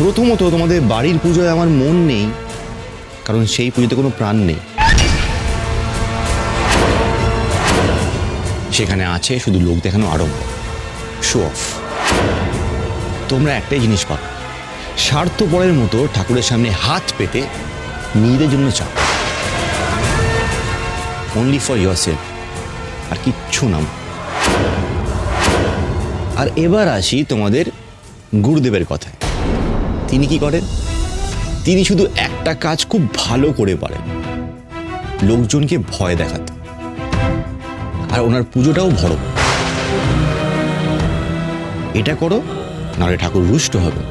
প্রথমত তোমাদের বাড়ির পুজোয় আমার মন নেই, কারণ সেই পুজোতে কোনো প্রাণ নেই। সেখানে আছে শুধু লোক দেখানো আরম্ভ শো অফ তোমরা একটাই জিনিস পাও স্বার্থপরের মতো ঠাকুরের সামনে হাত পেতে নিজেদের জন্য চাও। অনলি ফর ইয়োর সেলফ আর কিচ্ছু নাম আর এবার আসি তোমাদের গুরুদেবের কথায়। তিনি কি করেন? তিনি শুধু একটা কাজ খুব ভালো করে পারেন। লোকজনকে ভয় দেখাতে। আর ওনার পুজোটাও ভরো এটা করো, নাহলে ঠাকুর রুষ্ট হবে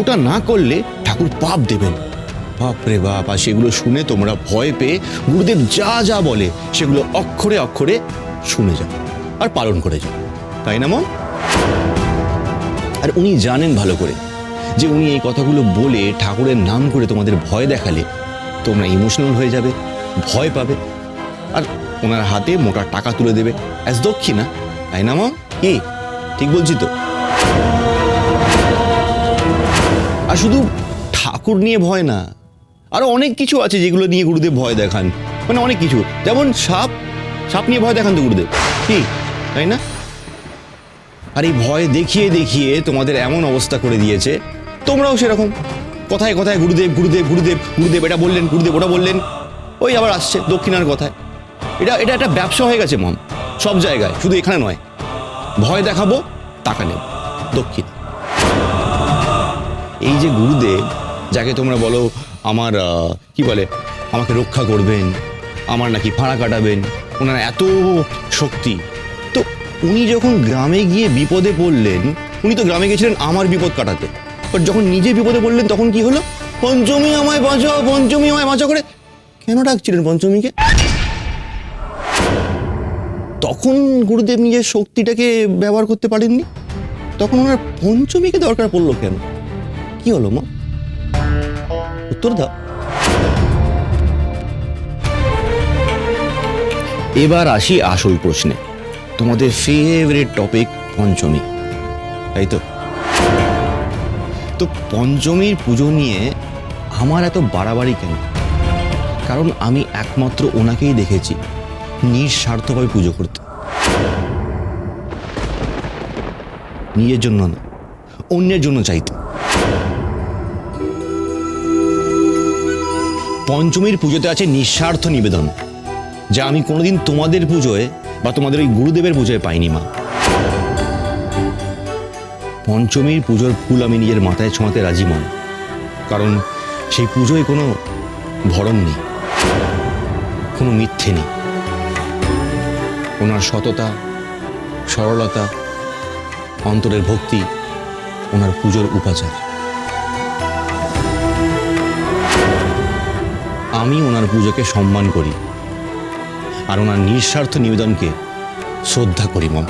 ওটা না করলে ঠাকুর পাপ দেবেন। বাপ রে বাপ, আর সেগুলো শুনে তোমরা ভয় পেয়ে গুরুদেব যা যা বলে সেগুলো অক্ষরে অক্ষরে শুনে যাও আর পালন করে যাও। তাই না মন আর উনি জানেন ভালো করে। যে উনি এই কথাগুলো বলে ঠাকুরের নাম করে তোমাদের ভয় দেখালে, তোমরা ইমোশনাল হয়ে যাবে, ভয় পাবে। আর ওনার হাতে মোটা টাকা তুলে দেবে অ্যাজ দক্ষিণা তাই না মা কি? ঠিক বলছি তো? আর শুধু ঠাকুর নিয়ে ভয় না, আরও অনেক কিছু আছে যেগুলো নিয়ে গুরুদেব ভয় দেখান। মানে অনেক কিছু। যেমন সাপ সাপ নিয়ে ভয় দেখান তো গুরুদেব। কি? তাই না? আর এই ভয় দেখিয়ে দেখিয়ে তোমাদের এমন অবস্থা করে দিয়েছে তোমরাও সেরকম। কথায় কথায় গুরুদেব গুরুদেব গুরুদেব গুরুদেব, এটা বললেন, গুরুদেব ওটা বললেন। ওই আবার আসছে দক্ষিণার কথায়। এটা এটা একটা ব্যবসা হয়ে গেছে, মম। সব জায়গায়, শুধু এখানে নয়। ভয় দেখাবো, টাকা নেব, দক্ষিণ। এই যে গুরুদেব, যাকে তোমরা বলো আমার কি বলে, আমাকে রক্ষা করবেন, আমার নাকি ফাঁড়া কাটাবেন, ওনার এত শক্তি। তো উনি যখন গ্রামে গিয়ে বিপদে পড়লেন, উনি তো গ্রামে গেছিলেন আমার বিপদ কাটাতে। বাট যখন নিজে বিপদে পড়লেন, তখন কি হলো? পঞ্চমী আমায় বাঁচাও, পঞ্চমী আমায় বাঁচাও করে। কেন ডাকছিলেন পঞ্চমীকে? তখন গুরুদেব নিজের শক্তিটাকে ব্যবহার করতে পারেননি? তখন ওনার পঞ্চমীকে দরকার পড়ল কেন? কি হলো মা? উত্তর দাও। এবার আসি আসল প্রশ্নে। তোমাদের ফেভারিট টপিক পঞ্চমী, তাই তো? তো পঞ্চমীর পুজো নিয়ে আমার এত বাড়াবাড়ি কেন? কারণ আমি একমাত্র ওনাকেই দেখেছি, নিঃস্বার্থভাবে পুজো করতে। নিজের জন্য না, অন্যের জন্য চাইতে। পঞ্চমীর পুজোতে আছে নিঃস্বার্থ নিবেদন, যা আমি কোনোদিন তোমাদের পুজোয় বা তোমাদের ওই গুরুদেবের পুজোয় পাইনি, মা। পঞ্চমীর পুজোর ফুল আমি নিজের মাথায় ছোঁয়াতে রাজি মন। কারণ সেই পুজোয় কোনো ভরণ নেই, কোনো মিথ্যে নেই। ওনার সততা, সরলতা, অন্তরের ভক্তি ওনার পুজোর উপাচার। আমি ওনার পুজোকে সম্মান করি আর ওনার নিঃস্বার্থ নিবেদনকে শ্রদ্ধা করি মম।